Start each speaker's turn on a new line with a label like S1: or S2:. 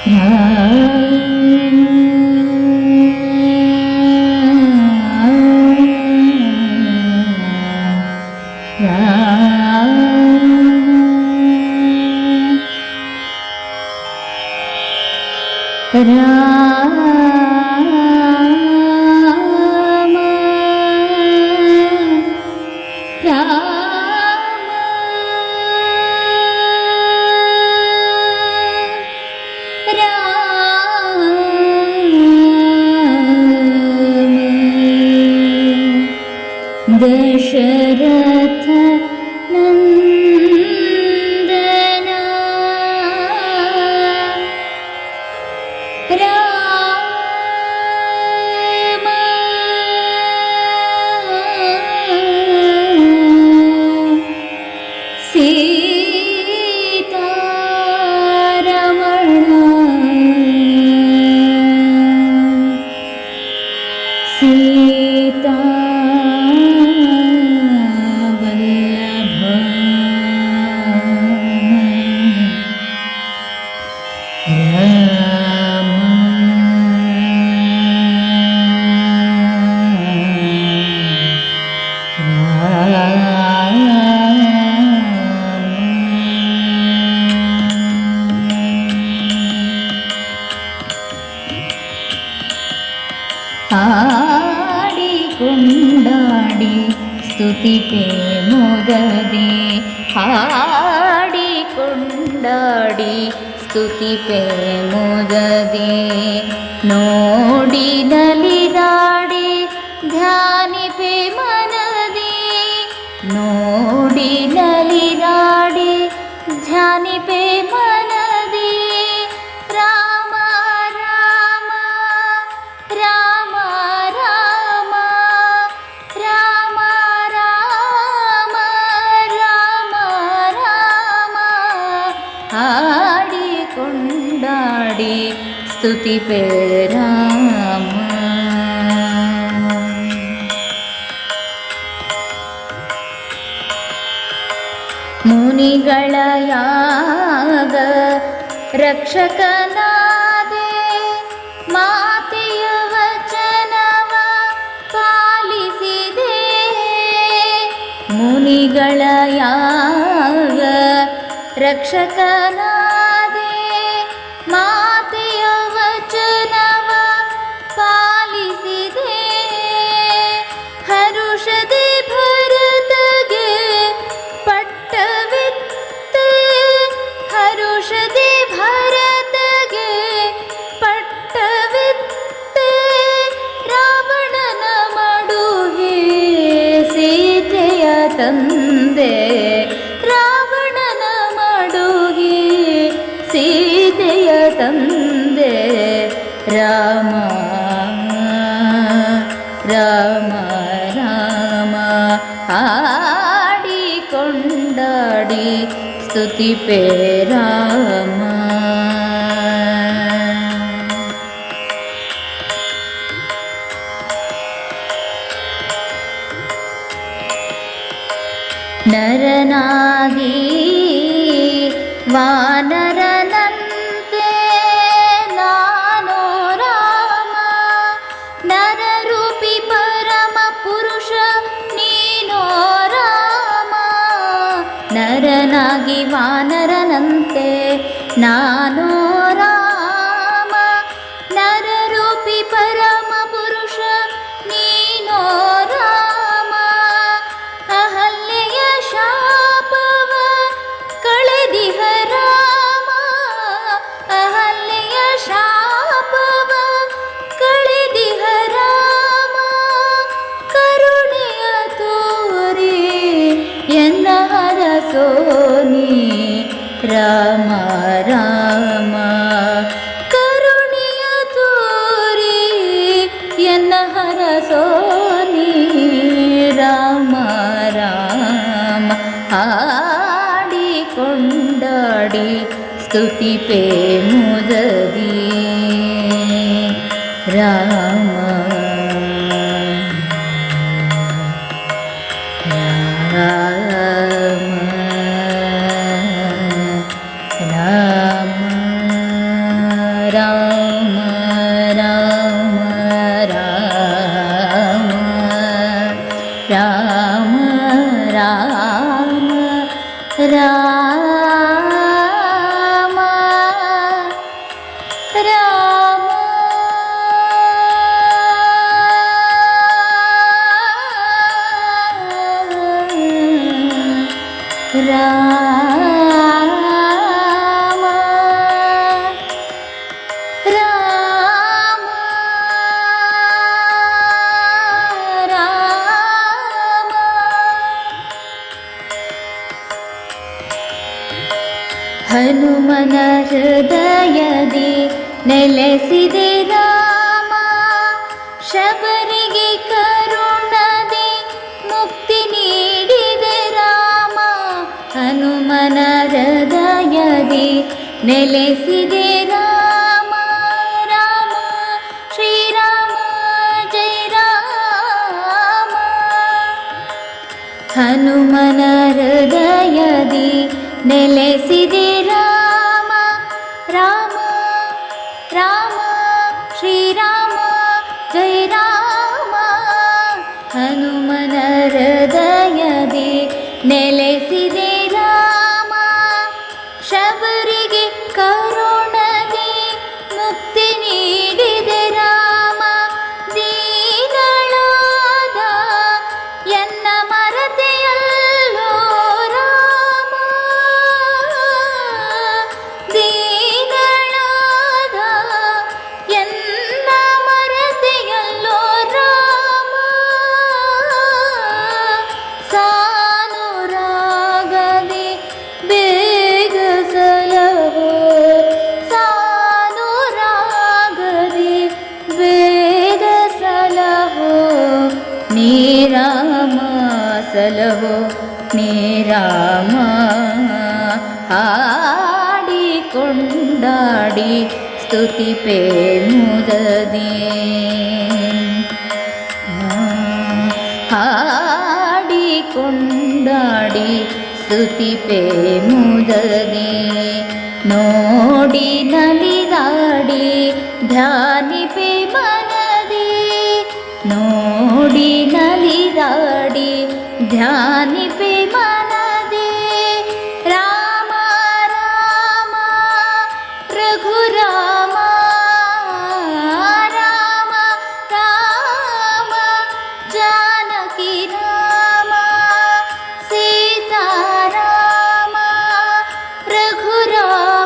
S1: पु दशरा ಹಾಡಿ ಕೊಂಡಾಡಿ ಸ್ತುತಿಪೇ ಮುಗದೆ ಹಾಡಿ ಕೊಂಡಾಡಿ ಸ್ತುತಿಪೇ ಮುಗದೆ ನೋಡಿದಲ स्तुति पे ಮುನಿಗಳ ಯಾಗ ರಕ್ಷಕನಾದೆ ಮಾತೆಯ ವಚನವ ಪಾಲಿಸಿದೆ. ಮುನಿಗಳ ಯಾಗ ರಕ್ಷಕನಾ పాడి స్తుతి పేరామా నరనాగి వాన ನಾನೂ സ്തുതി പേ മുരതി രാമ. राम राम ಹನುಮನ ಹೃದಯದಿ ನೆಲೆಸಿದೆ ರಾಮ. ಶಬರಿಗೆ ಕರುಣದಿ ಮುಕ್ತಿ ನೀಡಿದೆ ರಾಮ. ಹನುಮನ ಹೃದಯದಿ ನೆಲೆಸಿದೆ ರಾಮ. ರಾಮ, ಶ್ರೀರಾಮ ಜಯ ರಾಮ. ಹನುಮನ ಹೃದಯದಿ ನೆಲೆಸಿದೆ ಹೃದಯದಿ ನೆಲೆಸಿದೆ രാമ സലഹോ നീ രാമ ആടി കൊണ്ടാടി സ്തുതി പേന്നുദതി ആടി കൊണ്ടാടി സ്തുതി പേമുദതി നോടി നലിതാടി ധ്യാനി പേ ध्यानिपे मनदे राम राम रघुराम राम राम जानकी राम सीता राम रघुराम